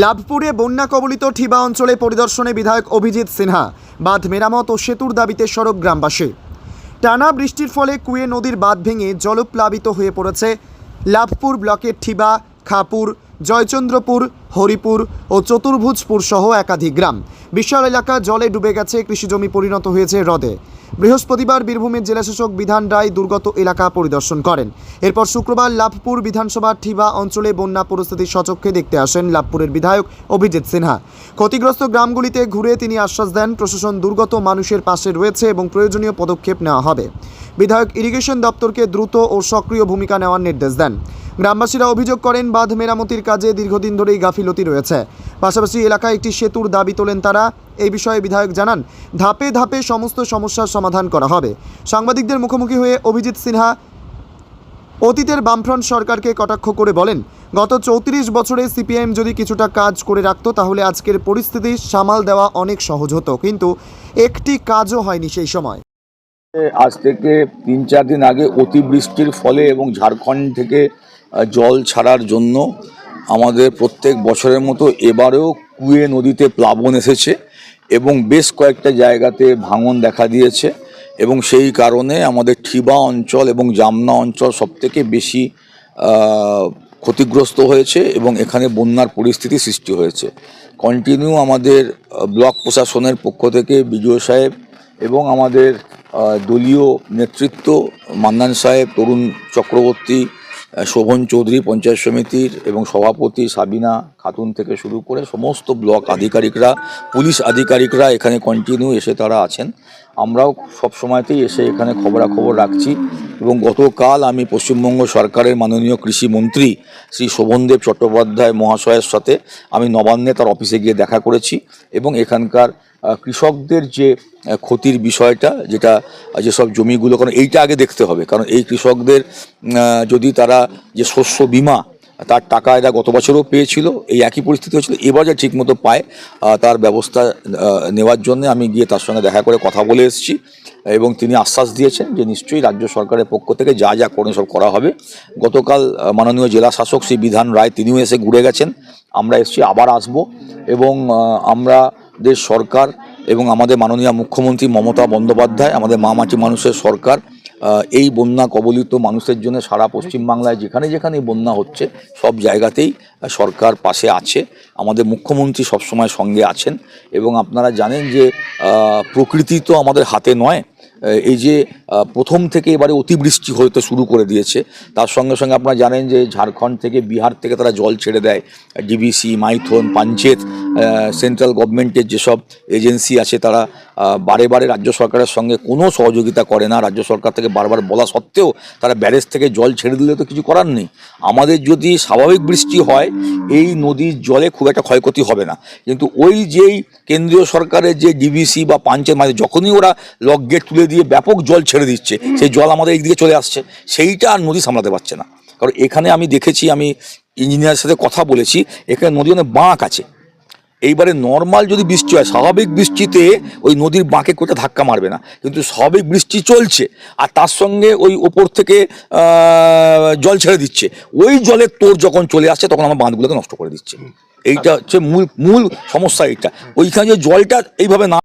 লাভপুরে বন্যা কবলিত ঠিবা অঞ্চলে পরিদর্শনে বিধায়ক অভিজিৎ সিনহা, বাঁধ মেরামত ও সেতুর দাবিতে সড়ক গ্রামবাসী। টানা বৃষ্টির ফলে কুয়ে নদীর বাঁধ ভেঙে জলপ্লাবিত হয়ে পড়েছে লাভপুর ব্লকের ঠিবা, খাপুর জয়চন্দ্রপুর, হরিপুর ও চতুর্ভুজপুর সহ একাধিক গ্রাম। বিশাল এলাকা, জলে ডুবে গেছে কৃষিজমি পরিণত হয়েছে হ্রদে। বৃহস্পতিবার বীরভূমের জেলাশাসক বিধান রায় দুর্গত এলাকা পরিদর্শন করেন। এরপর শুক্রবার লাভপুর বিধানসভার ঠিবা অঞ্চলে বন্যা পরিস্থিতি সচক্ষে দেখতে আসেন লাভপুরের বিধায়ক অভিজিৎ সিনহা। ক্ষতিগ্রস্ত গ্রামগুলিতে ঘুরে তিনি আশ্বাস দেন, প্রশাসন দুর্গত মানুষের পাশে রয়েছে এবং প্রয়োজনীয় পদক্ষেপ নেওয়া হবে। বিধায়ক ইরিগেশন দপ্তরকে দ্রুত ও সক্রিয় ভূমিকা নেওয়ার নির্দেশ দেন। গ্রামবাসীরা অভিযোগ করেন, বাঁধ মেরামতির কাজে দীর্ঘদিন ধরেই গাফিলতি রয়েছে। পাশাপাশি এলাকায় একটি সেতুর দাবি তোলেন তারা। এই বিষয়ে বিধায়ক জানান, ধাপে ধাপে সমস্ত সমস্যার সমাধান করা হবে। সাংবাদিকদের মুখোমুখি হয়ে অভিজিৎ সিনহা অতীতের বামফ্রন্ট সরকারকে কটাক্ষ করে বলেন, গত চৌত্রিশ বছরে সিপিআইএম যদি কিছুটা কাজ করে রাখত, তাহলে আজকের পরিস্থিতি সামাল দেওয়া অনেক সহজ হতো। কিন্তু একটি কাজও হয়নি সেই সময়। আজ থেকে তিন চার দিন আগে অতিবৃষ্টির ফলে এবং ঝাড়খণ্ড থেকে জল ছাড়ার জন্য আমাদের প্রত্যেক বছরের মতো এবারেও কুয়ে নদীতে প্লাবন এসেছে এবং বেশ কয়েকটা জায়গাতে ভাঙন দেখা দিয়েছে এবং সেই কারণে আমাদের ঠিবা অঞ্চল এবং জামনা অঞ্চল সবথেকে বেশি ক্ষতিগ্রস্ত হয়েছে এবং এখানে বন্যার পরিস্থিতি সৃষ্টি হয়েছে। কন্টিনিউ আমাদের ব্লক প্রশাসনের পক্ষ থেকে বিজয় সাহেব এবং আমাদের দলীয় নেতৃত্ব মান্নান সাহেব, তরুণ চক্রবর্তী শোভন চৌধুরী, পঞ্চায়েত সমিতির এবং সভাপতি সাবিনা খাতুন থেকে শুরু করে সমস্ত ব্লক আধিকারিকরা, পুলিশ আধিকারিকরা এখানে কন্টিনিউ এসে তারা আছেন। আমরাও সব সময়তেই এসে এখানে খবরাখবর রাখছি। এবং গতকাল আমি পশ্চিমবঙ্গ সরকারের মাননীয় কৃষিমন্ত্রী শ্রী শোভনদেব চট্টোপাধ্যায় মহাশয়ের সাথে আমি নবান্নে তার অফিসে গিয়ে দেখা করেছি এবং এখানকার কৃষকদের যে ক্ষতির বিষয়টা, যেটা, যেসব জমিগুলো, কারণ এইটা আগে দেখতে হবে। কারণ এই কৃষকদের যদি তারা যে শস্য বিমা, তার টাকা এরা গত বছরও পেয়েছিল, এই একই পরিস্থিতি হয়েছিল, এবার যা ঠিকমতো পায় তার ব্যবস্থা নেওয়ার জন্য আমি গিয়ে তার সঙ্গে দেখা করে কথা বলে এসেছি। এবং তিনি আশ্বাস দিয়েছেন যে নিশ্চয়ই রাজ্য সরকারের পক্ষ থেকে যা যা করে সব করা হবে। গতকাল মাননীয় জেলা শাসক শ্রী বিধান রায় তিনিও এসে ঘুরে গেছেন। আমরা এসেছি, আবার আসব এবং আমরা দেশ সরকার এবং আমাদের মাননীয় মুখ্যমন্ত্রী মমতা বন্দ্যোপাধ্যায়, আমাদের মা মাটি মানুষের সরকার এই বন্যা কবলিত মানুষের জন্য সারা পশ্চিমবাংলায় যেখানে যেখানে বন্যা হচ্ছে, সব জায়গাতেই সরকার পাশে আছে। আমাদের মুখ্যমন্ত্রী সবসময় সঙ্গে আছেন এবং আপনারা জানেন যে প্রকৃতি তো আমাদের হাতে নয় এই যে প্রথম থেকে এবারে অতিবৃষ্টি হতে শুরু করে দিয়েছে। তার সঙ্গে সঙ্গে আপনারা জানেন যে, ঝাড়খণ্ড থেকে বিহার থেকে তারা জল ছেড়ে দেয়। ডিবিসি, মাইথন, পাঞ্চেত সেন্ট্রাল গভর্নমেন্টের যেসব এজেন্সি আছে, তারা বারে বারে রাজ্য সরকারের সঙ্গে কোনো সহযোগিতা করে না। রাজ্য সরকার থেকে বারবার বলা সত্ত্বেও তারা ব্যারেজ থেকে জল ছেড়ে দিলে তো কিছু করার নেই। আমাদের যদি স্বাভাবিক বৃষ্টি হয়, এই নদীর জলে খুব একটা ক্ষয়ক্ষতি হবে না। কিন্তু ওই যেই কেন্দ্রীয় সরকারের যে ডিবিসি বা পাঞ্চের মাঝে যখনই ওরা লক গেট তুলে দিয়ে ব্যাপক জল ছেড়ে দিচ্ছে, সেই জল আমাদের এইদিকে চলে আসছে। সেইটা আর নদী সামলাতে পারছে না। কারণ এখানে আমি দেখেছি, আমি ইঞ্জিনিয়ারের সাথে কথা বলেছি, এখানে নদী অনেক বাঁক আছে। এইবারে নর্মাল যদি বৃষ্টি হয়, স্বাভাবিক বৃষ্টিতে ওই নদীর বাঁকে কোথাও ধাক্কা মারবে না। কিন্তু স্বাভাবিক বৃষ্টি চলছে আর তার সঙ্গে ওই ওপর থেকে জল ছেড়ে দিচ্ছে। ওই জলের তোর যখন চলে আসছে, তখন আমার বাঁধগুলোকে নষ্ট করে দিচ্ছে। এইটা হচ্ছে মূল মূল সমস্যা এইটা। ওইখানে যে জলটা এইভাবে না